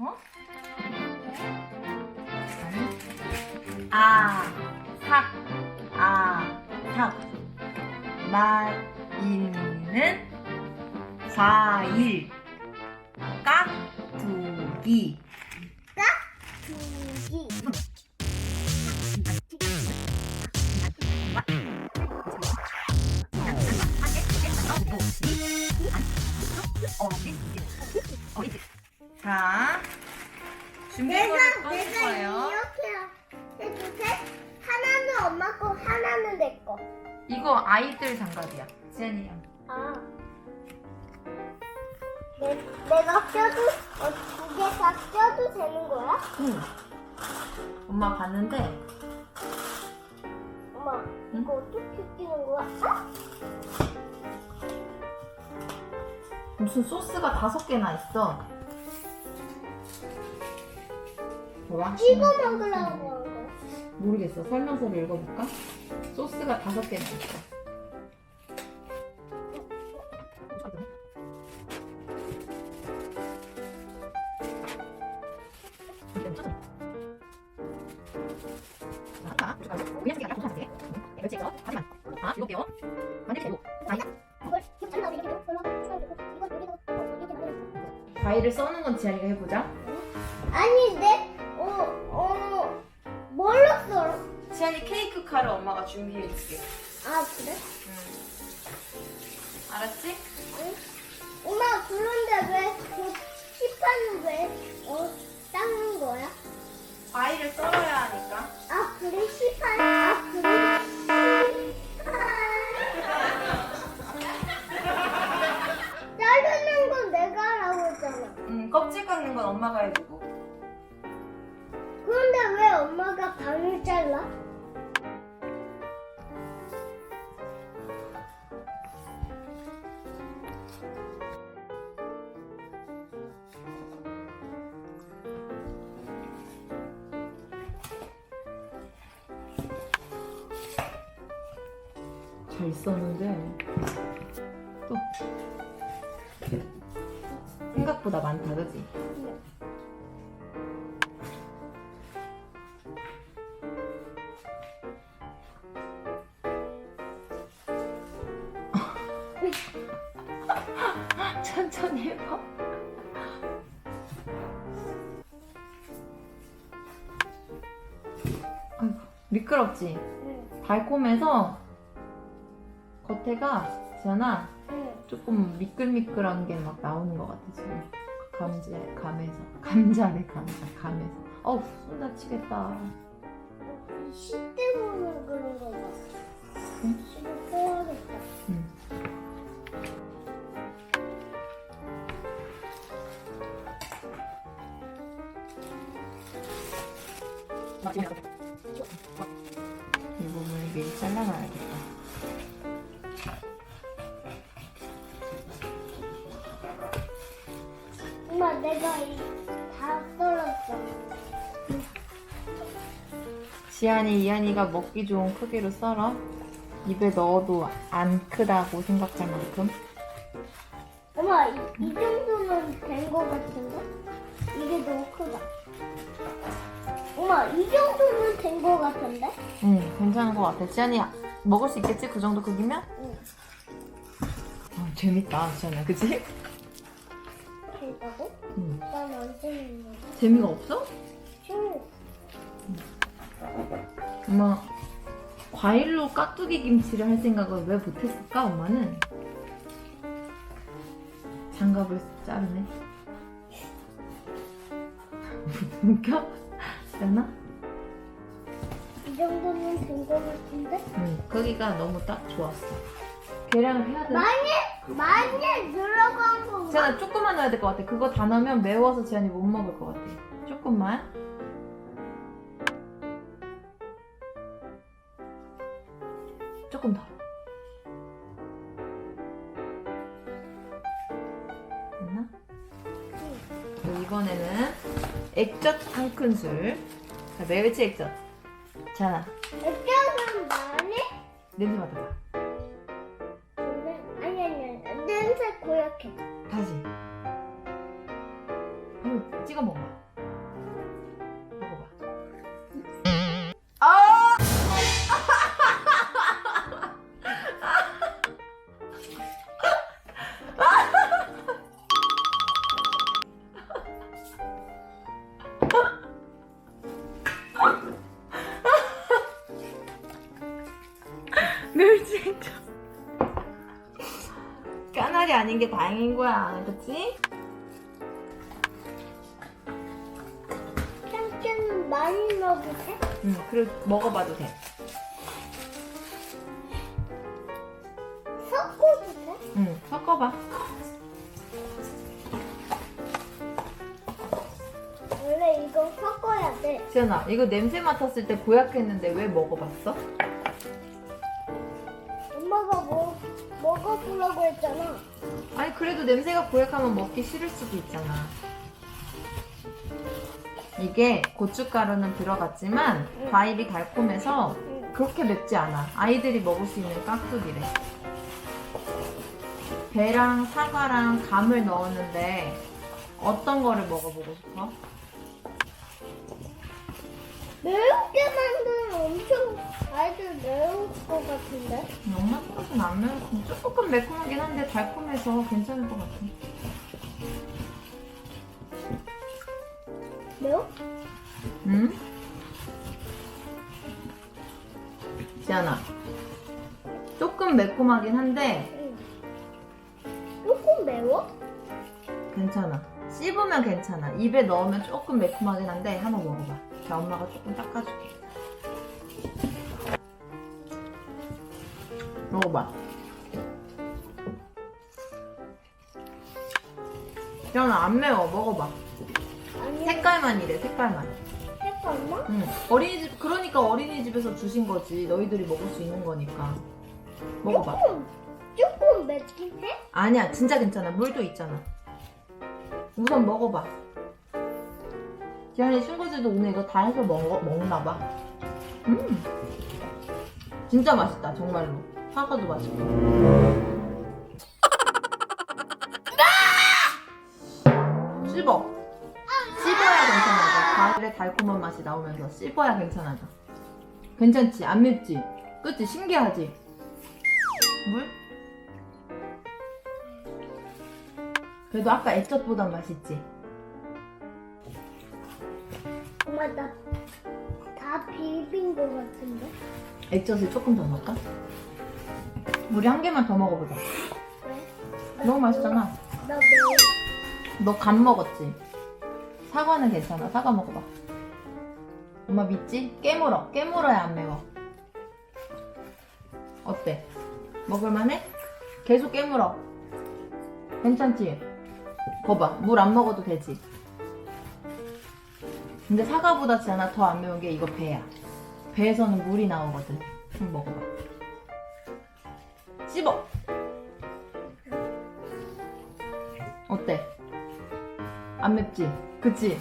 어? 아, 삭, 아, 삭. 맛 있는 과일. 깍두기. 두기. 자, 준비물을 내가 꺼낼 내가 거예요. 이렇게 돼? 하나는 엄마 거, 하나는 내 거. 이거 아이들 장갑이야. 지안이랑. 아. 내, 내가 껴도 어, 두개다 껴도 되는 거야? 응. 엄마 봤는데 엄마 이거 어떻게 끼는 거야? 아? 무슨 소스가 다섯 개나 있어. 뭐야? 찍어 먹으려고 한 거야. 모르겠어. 설명서를 읽어볼까? 소스가 다섯 개나 있어. 이거 이거 과일을 써는 건 지안이가 해보자. 아니 내 엄마가 준비해줄게. 아 그래? 알았지? 응? 엄마 그런데 왜그 시판은 왜 어, 닦는 거야? 과일을 썰어야 하니까. 아 그래 시판 아 그래 잘 썼는데 또 생각보다 많다 그지? 천천히 해봐 아이고 미끄럽지? 응, 달콤해서 겉에가 지연아 응. 조금 미끌미끌한 게 막 나오는 것 같아 지금 감자 감에서 감자래 감자 감에서 어우 손 다치겠다 시 때문에 그런 거. 응? 빼야겠다. 응. 이 부분을 미리 잘라놔야겠다 내가 이다 썰었어. 지안이 이안이가 먹기 좋은 크기로 썰어 입에 넣어도 안 크다고 생각할 만큼 엄마 이, 이 정도면 된거 같은데? 이게 너무 크다. 엄마 이 정도면 된거 같은데? 응 괜찮은 것 같아 지안이 먹을 수 있겠지 그 정도 크기면? 응. 어, 재밌다 지안아 그치? 응. 난안 재밌는 거. 재미가 없어? 응. 엄마 과일로 깍두기 김치를 할 생각을 왜 못했을까 엄마는? 장갑을 자르네 웃겨? 되나? 이 정도면 된 거 같은데? 응 거기가 너무 딱 좋았어 계량을 해야 돼 많이 많이 들어간 건가? 지안아 조금만 넣어야 될 것 같아. 그거 다 넣으면 매워서 지안이 못 먹을 것 같아. 조금만. 조금 더. 됐나? 그리고 이번에는 액젓 한 큰술. 자 멸치 액젓. 자. 액젓은 많이? 냄새 맡아봐 찍어. 까나리 아닌 게 다행인 거야, 그치? 많이 넣어도 돼? 응, 그래 먹어봐도 돼. 섞어도 돼? 응, 섞어봐. 원래 이거 섞어야 돼. 지연아, 이거 냄새 맡았을 때 고약했는데 왜 먹어봤어? 엄마가 뭐 먹어보라고 했잖아. 아니 그래도 냄새가 고약하면 먹기 싫을 수도 있잖아. 이게 고춧가루는 들어갔지만 응. 과일이 달콤해서 응. 그렇게 맵지 않아. 아이들이 먹을 수 있는 깍두기래. 배랑 사과랑 감을 넣었는데 어떤 거를 먹어보고 싶어? 매운 게 만드는 엄청 아이들 매울 것 같은데? 엄마 생각은 안 매워. 조금 매콤하긴 한데 달콤해서 괜찮을 것 같아. 매워? 응? 지안아 조금 매콤하긴 한데 응. 조금 매워? 괜찮아 씹으면 괜찮아 입에 넣으면 조금 매콤하긴 한데 한번 먹어봐 자 엄마가 조금 닦아줄게 먹어봐 지안아 안 매워 먹어봐 색깔만 이래 색깔만 색깔나? 응. 어린이집 그러니까 어린이집에서 주신 거지. 너희들이 먹을 수 있는 거니까. 먹어봐. 조금 조금 맵긴 해? 아니야, 진짜 괜찮아. 물도 있잖아. 우선 먹어봐. 지안이 친구들도 오늘 이거 다 해서 먹, 먹나 봐. 음. 진짜 맛있다, 정말로. 사과도 맛있고. 씹어. 과일의 달콤한 맛이 나오면서 씹어야 괜찮아져. 괜찮지? 안 맵지? 그치? 신기하지? 물? 그래도 아까 액젓보단 맛있지? 엄마 나다 비빈 것 같은데? 액젓을 조금 더 넣을까? 우리 한 개만 더 먹어보자. 왜? 너무 맛있잖아. 나 매워. 너간 먹었지? 사과는 괜찮아. 사과 먹어봐. 엄마 믿지? 깨물어. 깨물어야 안 매워. 어때? 먹을만해? 계속 깨물어. 괜찮지? 거봐. 물 안 먹어도 되지? 근데 사과보다 지않아 더안 매운 게 이거 배야. 배에서는 물이 나오거든. 한번 먹어봐. 씹어. 어때? 안 맵지? 그치?